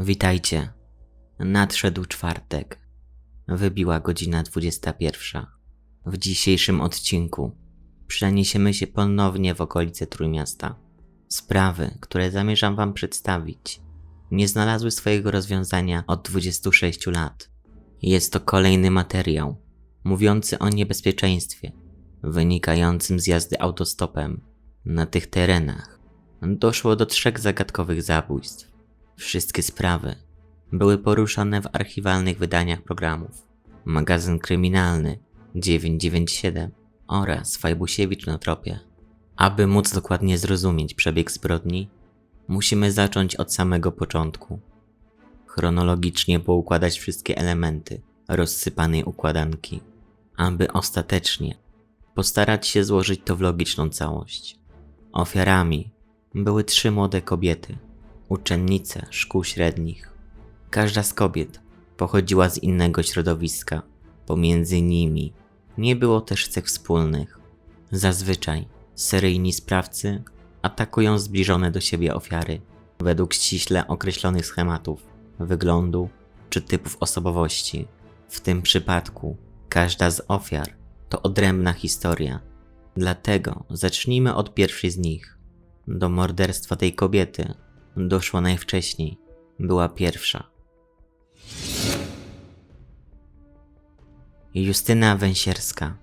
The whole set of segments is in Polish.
Witajcie. Nadszedł czwartek. Wybiła godzina 21. W dzisiejszym odcinku przeniesiemy się ponownie w okolice Trójmiasta. Sprawy, które zamierzam Wam przedstawić, nie znalazły swojego rozwiązania od 26 lat. Jest to kolejny materiał mówiący o niebezpieczeństwie wynikającym z jazdy autostopem na tych terenach. Doszło do trzech zagadkowych zabójstw. Wszystkie sprawy były poruszane w archiwalnych wydaniach programów Magazyn Kryminalny 997 oraz Fajbusiewicz na tropie. Aby móc dokładnie zrozumieć przebieg zbrodni, musimy zacząć od samego początku. Chronologicznie poukładać wszystkie elementy rozsypanej układanki, aby ostatecznie postarać się złożyć to w logiczną całość. Ofiarami były trzy młode kobiety, uczennice szkół średnich. Każda z kobiet pochodziła z innego środowiska. Pomiędzy nimi nie było też cech wspólnych. Zazwyczaj seryjni sprawcy atakują zbliżone do siebie ofiary według ściśle określonych schematów wyglądu czy typów osobowości. W tym przypadku każda z ofiar to odrębna historia. Dlatego zacznijmy od pierwszej z nich. Do morderstwa tej kobiety doszło najwcześniej. Była pierwsza. Justyna Węsierska.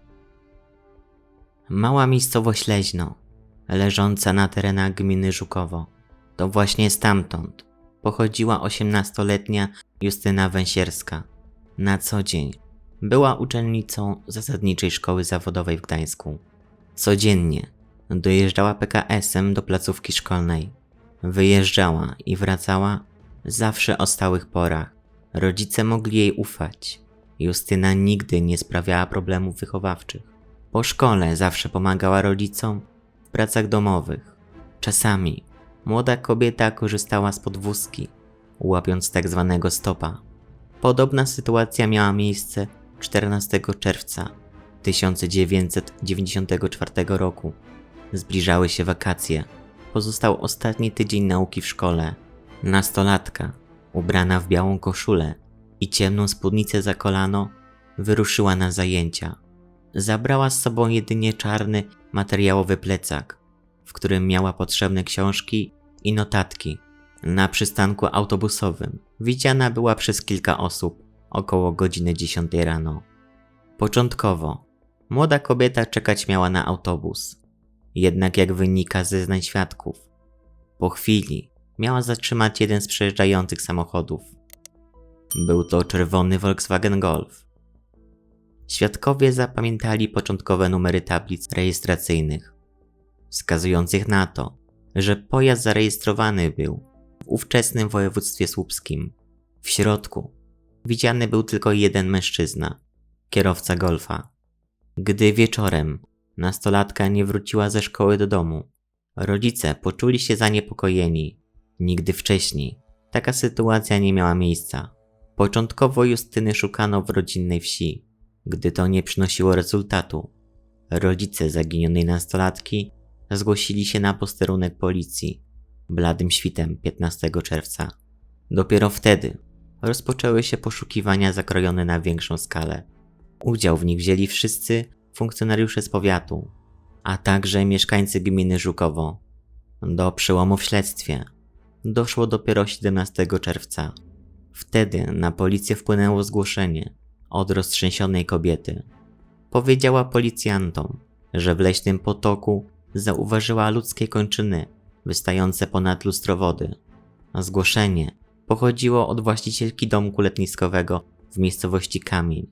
Mała miejscowość Leźno, leżąca na terenach gminy Żukowo. To właśnie stamtąd pochodziła 18-letnia Justyna Węsierska. Na co dzień była uczennicą zasadniczej szkoły zawodowej w Gdańsku. Codziennie dojeżdżała PKS-em do placówki szkolnej. Wyjeżdżała i wracała zawsze o stałych porach. Rodzice mogli jej ufać. Justyna nigdy nie sprawiała problemów wychowawczych. Po szkole zawsze pomagała rodzicom w pracach domowych. Czasami młoda kobieta korzystała z podwózki, łapiąc tak zwanego stopa. Podobna sytuacja miała miejsce 14 czerwca 1994 roku. Zbliżały się wakacje. Pozostał ostatni tydzień nauki w szkole. Nastolatka, ubrana w białą koszulę i ciemną spódnicę za kolano, wyruszyła na zajęcia. Zabrała z sobą jedynie czarny, materiałowy plecak, w którym miała potrzebne książki i notatki. Na przystanku autobusowym widziana była przez kilka osób około godziny 10 rano. Początkowo młoda kobieta czekać miała na autobus. Jednak jak wynika ze zeznań świadków, po chwili miała zatrzymać jeden z przejeżdżających samochodów. Był to czerwony Volkswagen Golf. Świadkowie zapamiętali początkowe numery tablic rejestracyjnych, wskazujących na to, że pojazd zarejestrowany był w ówczesnym województwie słupskim. W środku widziany był tylko jeden mężczyzna, kierowca golfa. Gdy wieczorem nastolatka nie wróciła ze szkoły do domu, rodzice poczuli się zaniepokojeni. Nigdy wcześniej taka sytuacja nie miała miejsca. Początkowo Justyny szukano w rodzinnej wsi. Gdy to nie przynosiło rezultatu, rodzice zaginionej nastolatki zgłosili się na posterunek policji bladym świtem 15 czerwca. Dopiero wtedy rozpoczęły się poszukiwania zakrojone na większą skalę. Udział w nich wzięli wszyscy funkcjonariusze z powiatu, a także mieszkańcy gminy Żukowo. Do przełomu w śledztwie doszło dopiero 17 czerwca. Wtedy na policję wpłynęło zgłoszenie od roztrzęsionej kobiety. Powiedziała policjantom, że w leśnym potoku zauważyła ludzkie kończyny wystające ponad lustro wody. Zgłoszenie pochodziło od właścicielki domku letniskowego w miejscowości Kamień,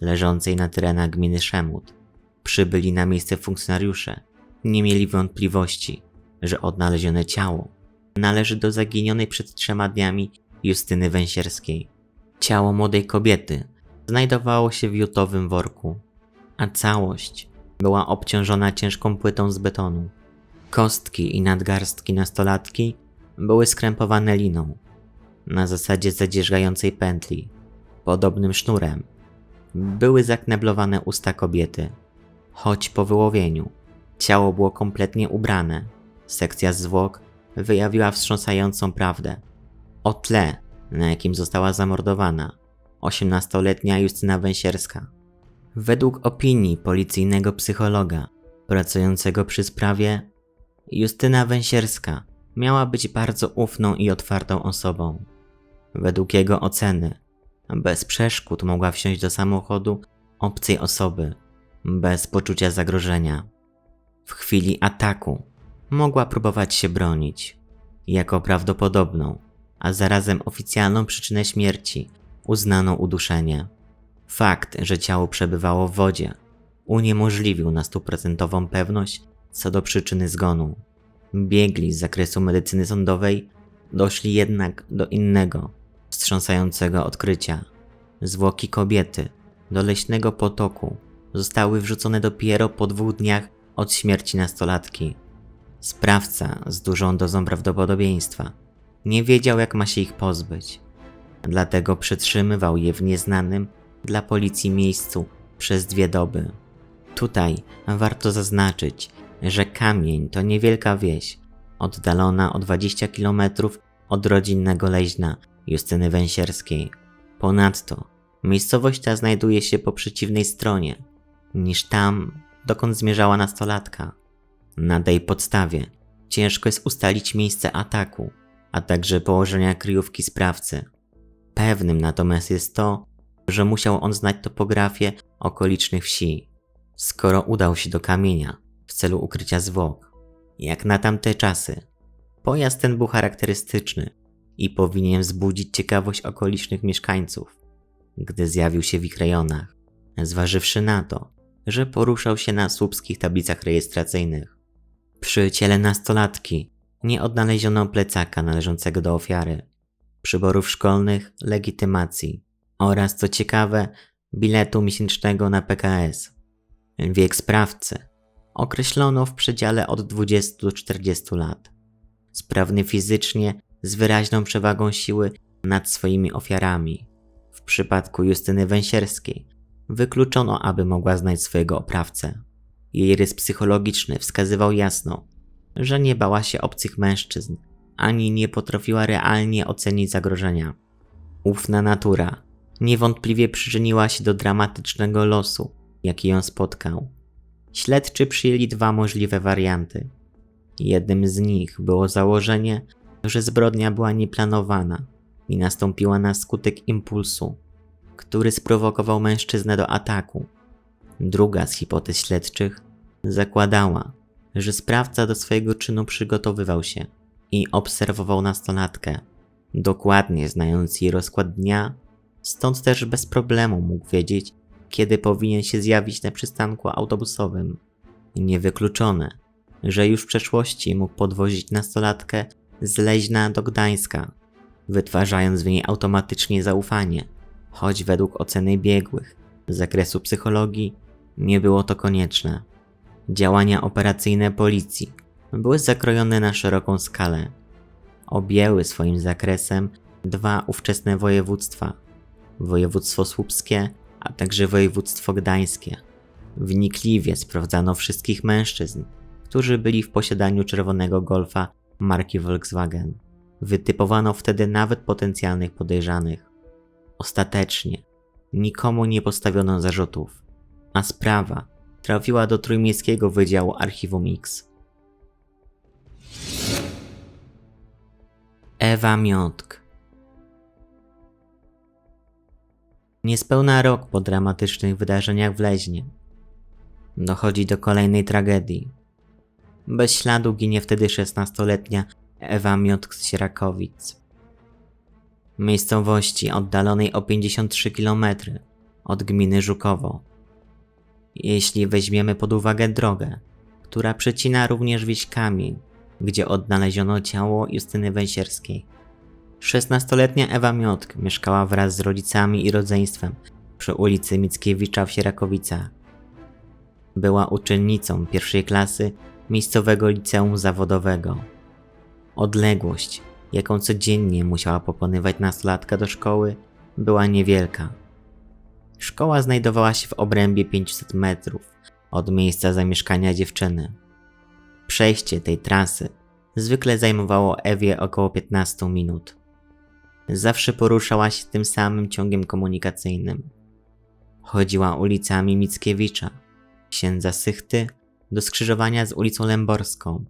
leżącej na terenach gminy Szemut. Przybyli na miejsce funkcjonariusze. Nie mieli wątpliwości, że odnalezione ciało należy do zaginionej przed trzema dniami Justyny Węsierskiej. Ciało młodej kobiety znajdowało się w jutowym worku, a całość była obciążona ciężką płytą z betonu. Kostki i nadgarstki nastolatki były skrępowane liną, na zasadzie zadzierzgającej pętli, podobnym sznurem. Były zakneblowane usta kobiety. Choć po wyłowieniu ciało było kompletnie ubrane, sekcja zwłok wyjawiła wstrząsającą prawdę. O tle na jakim została zamordowana 18-letnia Justyna Węsierska. Według opinii policyjnego psychologa pracującego przy sprawie, Justyna Węsierska miała być bardzo ufną i otwartą osobą. Według jego oceny, bez przeszkód mogła wsiąść do samochodu obcej osoby, bez poczucia zagrożenia. W chwili ataku mogła próbować się bronić. Jako prawdopodobną, a zarazem oficjalną przyczynę śmierci uznano uduszenie. Fakt, że ciało przebywało w wodzie, uniemożliwił na stuprocentową pewność co do przyczyny zgonu. Biegli z zakresu medycyny sądowej doszli jednak do innego, wstrząsającego odkrycia. Zwłoki kobiety do leśnego potoku zostały wrzucone dopiero po dwóch dniach od śmierci nastolatki. Sprawca z dużą dozą prawdopodobieństwa nie wiedział, jak ma się ich pozbyć, dlatego przetrzymywał je w nieznanym dla policji miejscu przez dwie doby. Tutaj warto zaznaczyć, że Kamień to niewielka wieś, oddalona o 20 km od rodzinnego leźna Justyny Węsierskiej. Ponadto miejscowość ta znajduje się po przeciwnej stronie niż tam, dokąd zmierzała nastolatka. Na tej podstawie ciężko jest ustalić miejsce ataku, a także położenia kryjówki sprawcy. Pewnym natomiast jest to, że musiał on znać topografię okolicznych wsi, skoro udał się do kamienia w celu ukrycia zwłok. Jak na tamte czasy, pojazd ten był charakterystyczny i powinien wzbudzić ciekawość okolicznych mieszkańców, gdy zjawił się w ich rejonach, zważywszy na to, że poruszał się na słupskich tablicach rejestracyjnych. Przy ciele nastolatki nie odnaleziono plecaka należącego do ofiary, przyborów szkolnych, legitymacji oraz, co ciekawe, biletu miesięcznego na PKS. Wiek sprawcy określono w przedziale od 20 do 40 lat. Sprawny fizycznie, z wyraźną przewagą siły nad swoimi ofiarami. W przypadku Justyny Węsierskiej wykluczono, aby mogła znać swojego oprawcę. Jej rys psychologiczny wskazywał jasno, że nie bała się obcych mężczyzn, ani nie potrafiła realnie ocenić zagrożenia. Ufna natura niewątpliwie przyczyniła się do dramatycznego losu, jaki ją spotkał. Śledczy przyjęli dwa możliwe warianty. Jednym z nich było założenie, że zbrodnia była nieplanowana i nastąpiła na skutek impulsu, który sprowokował mężczyznę do ataku. Druga z hipotez śledczych zakładała, że sprawca do swojego czynu przygotowywał się i obserwował nastolatkę, dokładnie znając jej rozkład dnia, stąd też bez problemu mógł wiedzieć, kiedy powinien się zjawić na przystanku autobusowym. Niewykluczone, że już w przeszłości mógł podwozić nastolatkę z Leźna do Gdańska, wytwarzając w niej automatycznie zaufanie choć według oceny biegłych z zakresu psychologii nie było to konieczne. Działania operacyjne policji były zakrojone na szeroką skalę. Objęły swoim zakresem dwa ówczesne województwa: województwo słupskie, a także województwo gdańskie. Wnikliwie sprawdzano wszystkich mężczyzn, którzy byli w posiadaniu czerwonego golfa marki Volkswagen. Wytypowano wtedy nawet potencjalnych podejrzanych. Ostatecznie nikomu nie postawiono zarzutów, a sprawa trafiła do Trójmiejskiego Wydziału Archiwum X. Ewa Miotk Niespełna rok po dramatycznych wydarzeniach w Leźnie dochodzi do kolejnej tragedii. Bez śladu ginie wtedy 16-letnia Ewa Miotk z Sierakowic miejscowości oddalonej o 53 km od gminy Żukowo. Jeśli weźmiemy pod uwagę drogę, która przecina również wieś Kamień, gdzie odnaleziono ciało Justyny Węsierskiej. 16-letnia Ewa Miotk mieszkała wraz z rodzicami i rodzeństwem przy ulicy Mickiewicza w Sierakowicach. Była uczennicą pierwszej klasy miejscowego liceum zawodowego. Odległość jaką codziennie musiała pokonywać nastolatka do szkoły, była niewielka. Szkoła znajdowała się w obrębie 500 metrów od miejsca zamieszkania dziewczyny. Przejście tej trasy zwykle zajmowało Ewie około 15 minut. zawsze poruszała się tym samym ciągiem komunikacyjnym. Chodziła ulicami Mickiewicza, księdza Sychty, do skrzyżowania z ulicą Lęborską,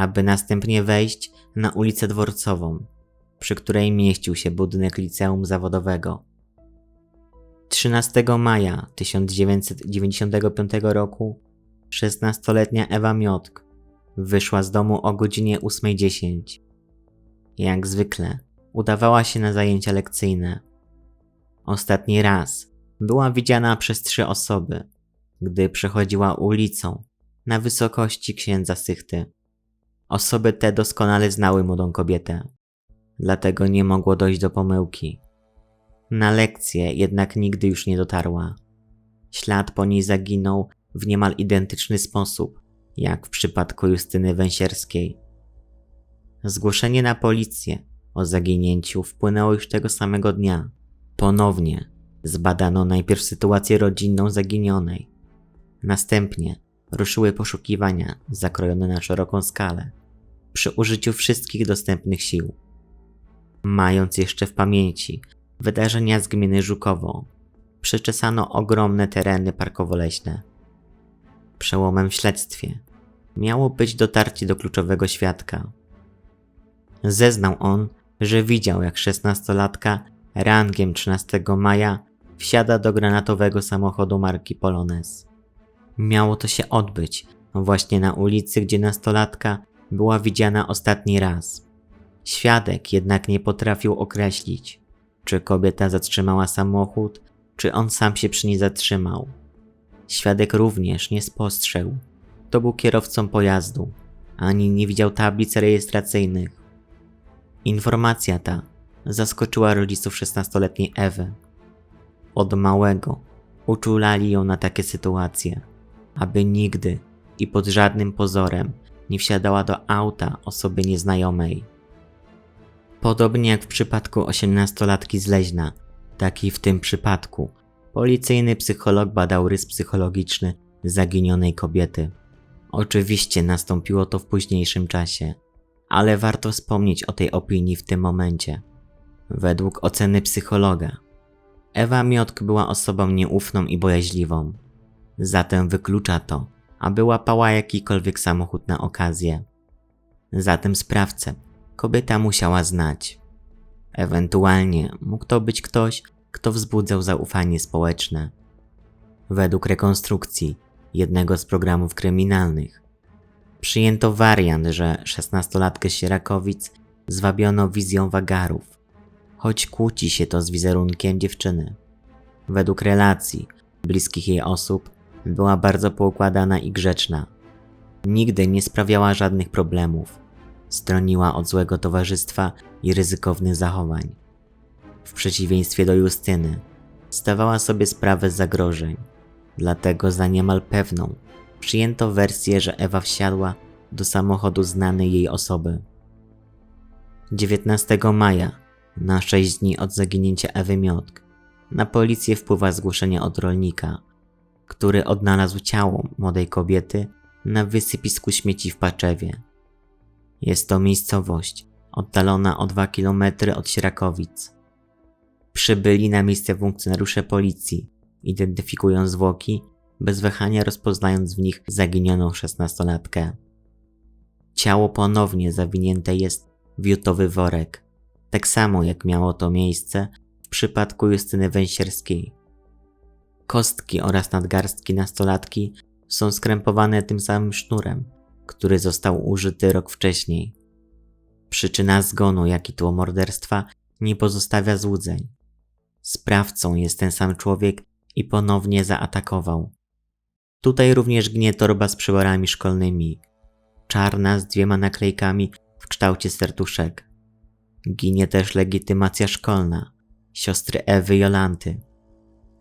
aby następnie wejść na ulicę Dworcową, przy której mieścił się budynek liceum zawodowego. 13 maja 1995 roku 16-letnia Ewa Miotk wyszła z domu o godzinie 8.10. Jak zwykle udawała się na zajęcia lekcyjne. Ostatni raz była widziana przez trzy osoby, gdy przechodziła ulicą na wysokości księdza Sychty. Osoby te doskonale znały młodą kobietę, dlatego nie mogło dojść do pomyłki. Na lekcję jednak nigdy już nie dotarła. Ślad po niej zaginął w niemal identyczny sposób, jak w przypadku Justyny Węsierskiej. Zgłoszenie na policję o zaginięciu wpłynęło już tego samego dnia. Ponownie zbadano najpierw sytuację rodzinną zaginionej. Następnie ruszyły poszukiwania zakrojone na szeroką skalę, przy użyciu wszystkich dostępnych sił. Mając jeszcze w pamięci wydarzenia z gminy Żukowo, przeczesano ogromne tereny parkowo-leśne. Przełomem w śledztwie miało być dotarcie do kluczowego świadka. Zeznał on, że widział jak szesnastolatka rangiem 13 maja wsiada do granatowego samochodu marki Polones. Miało to się odbyć właśnie na ulicy, gdzie nastolatka była widziana ostatni raz. Świadek jednak nie potrafił określić, czy kobieta zatrzymała samochód, czy on sam się przy niej zatrzymał. Świadek również nie spostrzegł, kto był kierowcą pojazdu, ani nie widział tablic rejestracyjnych. Informacja ta zaskoczyła rodziców 16-letniej Ewy. Od małego uczulali ją na takie sytuacje, aby nigdy i pod żadnym pozorem nie wsiadała do auta osoby nieznajomej. Podobnie jak w przypadku 18-latki z Leźna, tak i w tym przypadku policyjny psycholog badał rys psychologiczny zaginionej kobiety. Oczywiście nastąpiło to w późniejszym czasie, ale warto wspomnieć o tej opinii w tym momencie. Według oceny psychologa, Ewa Miotk była osobą nieufną i bojaźliwą. Zatem wyklucza to, aby łapała jakikolwiek samochód na okazję. Zatem sprawcę kobieta musiała znać. Ewentualnie mógł to być ktoś, kto wzbudzał zaufanie społeczne. Według rekonstrukcji jednego z programów kryminalnych przyjęto wariant, że szesnastolatkę z Sierakowic zwabiono wizją wagarów, choć kłóci się to z wizerunkiem dziewczyny. Według relacji bliskich jej osób była bardzo poukładana i grzeczna. Nigdy nie sprawiała żadnych problemów. Stroniła od złego towarzystwa i ryzykownych zachowań. W przeciwieństwie do Justyny, zdawała sobie sprawę z zagrożeń. Dlatego za niemal pewną przyjęto wersję, że Ewa wsiadła do samochodu znanej jej osoby. 19 maja, na 6 dni od zaginięcia Ewy Miotk, na policję wpływa zgłoszenie od rolnika, który odnalazł ciało młodej kobiety na wysypisku śmieci w Paczewie. Jest to miejscowość oddalona o 2 km od Sierakowic. Przybyli na miejsce funkcjonariusze policji, identyfikując zwłoki, bez wahania rozpoznając w nich zaginioną szesnastolatkę. Ciało ponownie zawinięte jest w jutowy worek, tak samo jak miało to miejsce w przypadku Justyny Węsierskiej. Kostki oraz nadgarstki nastolatki są skrępowane tym samym sznurem, który został użyty rok wcześniej. Przyczyna zgonu, jak i tło morderstwa nie pozostawia złudzeń. Sprawcą jest ten sam człowiek i ponownie zaatakował. Tutaj również gnie torba z przyborami szkolnymi, czarna z dwiema naklejkami w kształcie serduszek. Ginie też legitymacja szkolna, siostry Ewy Jolanty.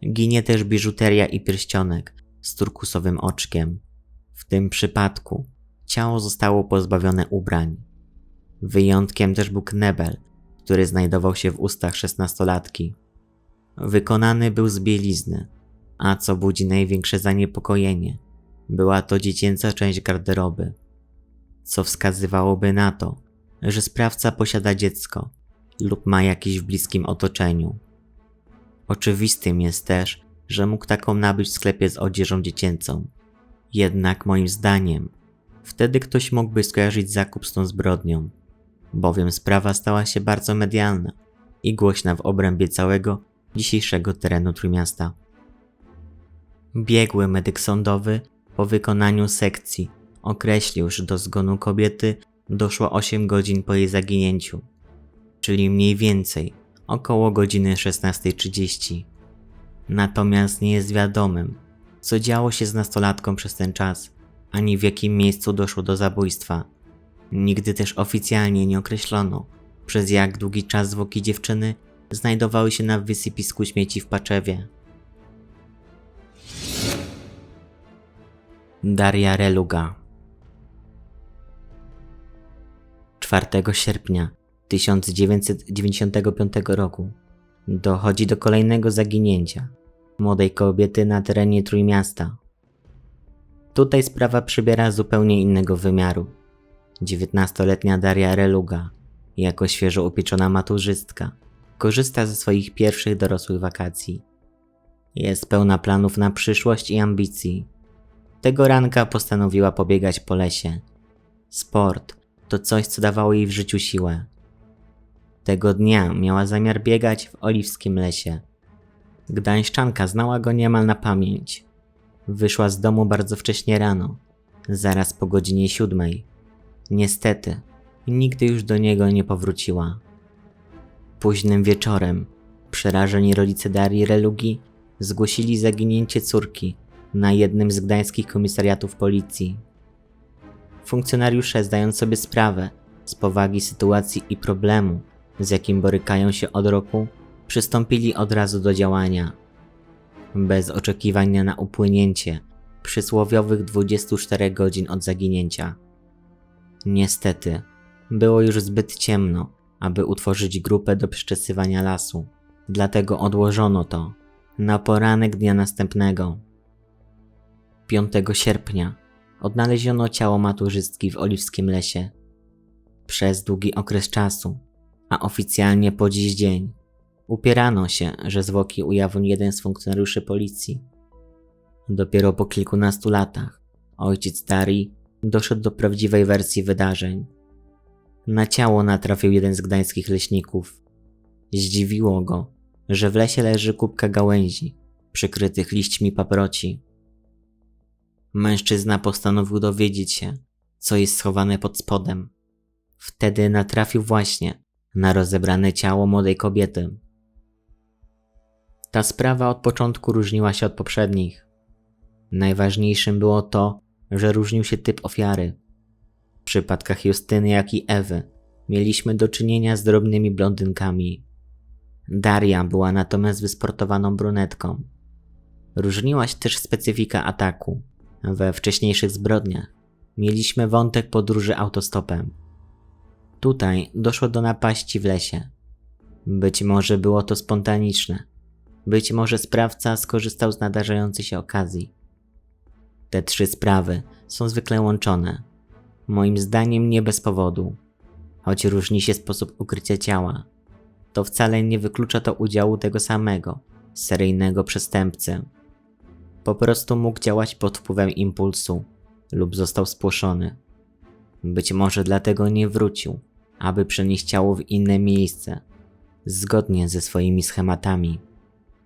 Ginie też biżuteria i pierścionek z turkusowym oczkiem. W tym przypadku ciało zostało pozbawione ubrań. Wyjątkiem też był knebel, który znajdował się w ustach szesnastolatki. Wykonany był z bielizny, a co budzi największe zaniepokojenie, była to dziecięca część garderoby, co wskazywałoby na to, że sprawca posiada dziecko lub ma jakiś w bliskim otoczeniu. Oczywistym jest też, że mógł taką nabyć w sklepie z odzieżą dziecięcą. Jednak moim zdaniem, wtedy ktoś mógłby skojarzyć zakup z tą zbrodnią, bowiem sprawa stała się bardzo medialna i głośna w obrębie całego dzisiejszego terenu Trójmiasta. Biegły medyk sądowy po wykonaniu sekcji określił, że do zgonu kobiety doszło 8 godzin po jej zaginięciu, czyli mniej więcej około godziny 16.30. Natomiast nie jest wiadomym, co działo się z nastolatką przez ten czas, ani w jakim miejscu doszło do zabójstwa. Nigdy też oficjalnie nie określono, przez jak długi czas zwłoki dziewczyny znajdowały się na wysypisku śmieci w Paczewie. Daria Reluga 4 sierpnia 1995 roku dochodzi do kolejnego zaginięcia młodej kobiety na terenie Trójmiasta. Tutaj sprawa przybiera zupełnie innego wymiaru. 19-letnia Daria Reluga, jako świeżo upieczona maturzystka, korzysta ze swoich pierwszych dorosłych wakacji. Jest pełna planów na przyszłość i ambicji. Tego ranka postanowiła pobiegać po lesie. Sport to coś, co dawało jej w życiu siłę. Tego dnia miała zamiar biegać w oliwskim lesie. Gdańszczanka znała go niemal na pamięć. Wyszła z domu bardzo wcześnie rano, zaraz po godzinie siódmej. Niestety, nigdy już do niego nie powróciła. Późnym wieczorem przerażeni rodzice Darii Relugi zgłosili zaginięcie córki na jednym z gdańskich komisariatów policji. Funkcjonariusze, zdając sobie sprawę z powagi sytuacji i problemu, z jakim borykają się od roku, przystąpili od razu do działania. Bez oczekiwania na upłynięcie przysłowiowych 24 godzin od zaginięcia. Niestety, było już zbyt ciemno, aby utworzyć grupę do przeczesywania lasu, dlatego odłożono to na poranek dnia następnego. 5 sierpnia odnaleziono ciało maturzystki w oliwskim lesie. Przez długi okres czasu, a oficjalnie po dziś dzień, upierano się, że zwłoki ujawnił jeden z funkcjonariuszy policji. Dopiero po kilkunastu latach ojciec Darii doszedł do prawdziwej wersji wydarzeń. Na ciało natrafił jeden z gdańskich leśników. Zdziwiło go, że w lesie leży kubka gałęzi, przykrytych liśćmi paproci. Mężczyzna postanowił dowiedzieć się, co jest schowane pod spodem. Wtedy natrafił właśnie na rozebrane ciało młodej kobiety. Ta sprawa od początku różniła się od poprzednich. Najważniejszym było to, że różnił się typ ofiary. W przypadkach Justyny, jak i Ewy mieliśmy do czynienia z drobnymi blondynkami. Daria była natomiast wysportowaną brunetką. Różniła się też specyfika ataku. We wcześniejszych zbrodniach mieliśmy wątek podróży autostopem. Tutaj doszło do napaści w lesie. Być może było to spontaniczne. Być może sprawca skorzystał z nadarzającej się okazji. Te trzy sprawy są zwykle łączone. Moim zdaniem nie bez powodu. Choć różni się sposób ukrycia ciała, to wcale nie wyklucza to udziału tego samego, seryjnego przestępcy. Po prostu mógł działać pod wpływem impulsu lub został spłoszony. Być może dlatego nie wrócił, aby przenieść ciało w inne miejsce, zgodnie ze swoimi schematami.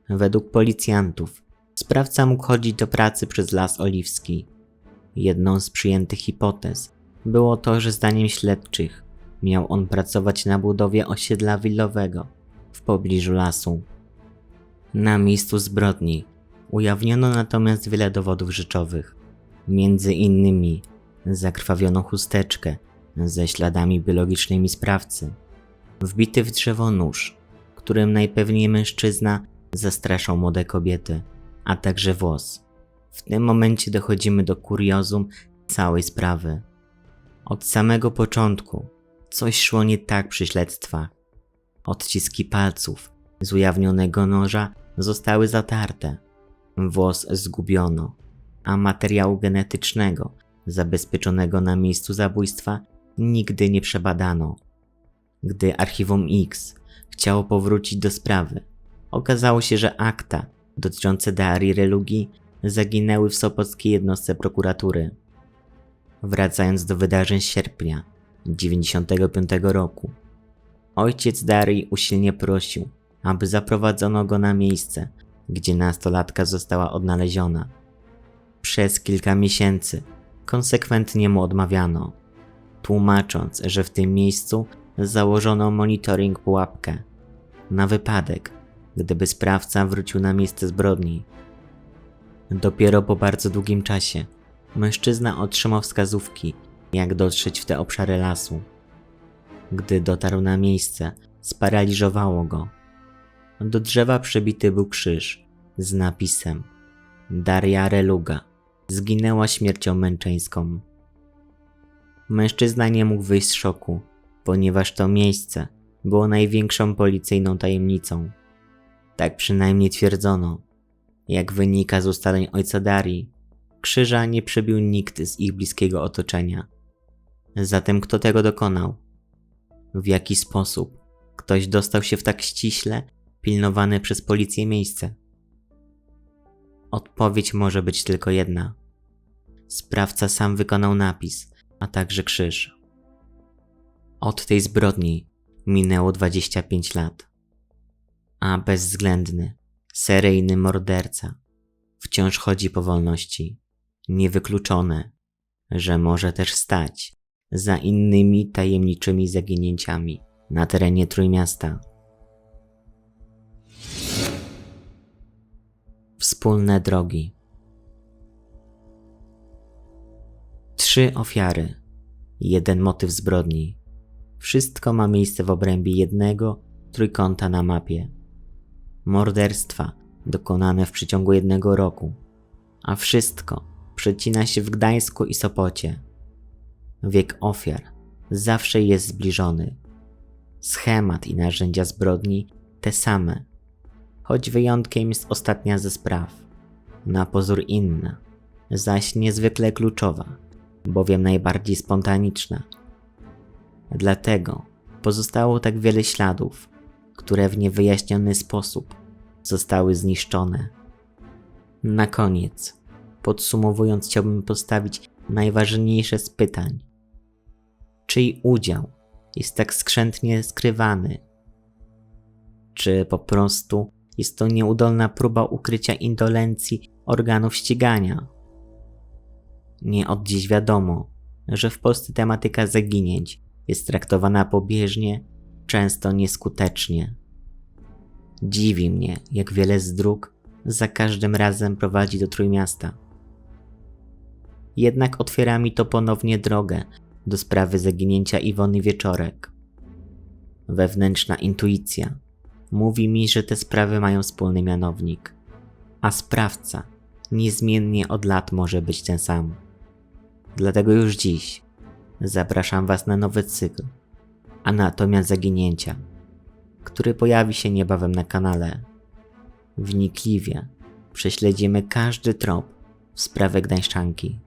Według policjantów, sprawca mógł chodzić do pracy przez Las Oliwski. Jedną z przyjętych hipotez było to, że zdaniem śledczych miał on pracować na budowie osiedla willowego w pobliżu lasu. Na miejscu zbrodni ujawniono natomiast wiele dowodów rzeczowych, między innymi zakrwawioną chusteczkę ze śladami biologicznymi sprawcy, wbity w drzewo nóż, którym najpewniej mężczyzna zastraszał młode kobiety, a także włos. W tym momencie dochodzimy do kuriozum całej sprawy. Od samego początku coś szło nie tak przy śledztwach. Odciski palców z ujawnionego noża zostały zatarte, włos zgubiono, a materiału genetycznego zabezpieczonego na miejscu zabójstwa nigdy nie przebadano. Gdy Archiwum X chciało powrócić do sprawy. Okazało się, że akta dotyczące Darii Relugi zaginęły w sopockiej jednostce prokuratury. Wracając do wydarzeń z sierpnia 95 roku, ojciec Darii usilnie prosił, aby zaprowadzono go na miejsce, gdzie nastolatka została odnaleziona. Przez kilka miesięcy konsekwentnie mu odmawiano, tłumacząc, że w tym miejscu założono monitoring pułapkę na wypadek, gdyby sprawca wrócił na miejsce zbrodni. Dopiero po bardzo długim czasie mężczyzna otrzymał wskazówki, jak dotrzeć w te obszary lasu. Gdy dotarł na miejsce, sparaliżowało go. Do drzewa przybity był krzyż z napisem Daria Reluga zginęła śmiercią męczeńską. Mężczyzna nie mógł wyjść z szoku, ponieważ to miejsce było największą policyjną tajemnicą. Tak przynajmniej twierdzono. Jak wynika z ustaleń ojca Darii, krzyża nie przebił nikt z ich bliskiego otoczenia. Zatem kto tego dokonał? W jaki sposób ktoś dostał się w tak ściśle pilnowane przez policję miejsce? Odpowiedź może być tylko jedna. Sprawca sam wykonał napis, a także krzyż. Od tej zbrodni minęło 25 lat, a bezwzględny, seryjny morderca wciąż chodzi po wolności. Niewykluczone, że może też stać za innymi tajemniczymi zaginięciami na terenie Trójmiasta. Wspólne drogi. Trzy ofiary, jeden motyw zbrodni. Wszystko ma miejsce w obrębie jednego trójkąta na mapie. Morderstwa dokonane w przeciągu jednego roku, a wszystko przecina się w Gdańsku i Sopocie. Wiek ofiar zawsze jest zbliżony. Schemat i narzędzia zbrodni te same, choć wyjątkiem jest ostatnia ze spraw, na pozór inna, zaś niezwykle kluczowa, bowiem najbardziej spontaniczna. Dlatego pozostało tak wiele śladów, które w niewyjaśniony sposób zostały zniszczone. Na koniec, podsumowując, chciałbym postawić najważniejsze z pytań. Czyj udział jest tak skrzętnie skrywany? Czy po prostu jest to nieudolna próba ukrycia indolencji organów ścigania? Nie od dziś wiadomo, że w Polsce tematyka zaginięć jest traktowana pobieżnie, często nieskutecznie. Dziwi mnie, jak wiele z dróg za każdym razem prowadzi do Trójmiasta. Jednak otwiera mi to ponownie drogę do sprawy zaginięcia Iwony Wieczorek. Wewnętrzna intuicja mówi mi, że te sprawy mają wspólny mianownik, a sprawca niezmiennie od lat może być ten sam. Dlatego już dziś zapraszam Was na nowy cykl Anatomia Zaginięcia, który pojawi się niebawem na kanale. Wnikliwie prześledzimy każdy trop w sprawę Gdańszczanki.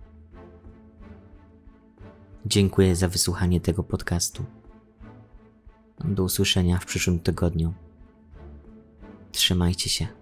Dziękuję za wysłuchanie tego podcastu. Do usłyszenia w przyszłym tygodniu. Trzymajcie się.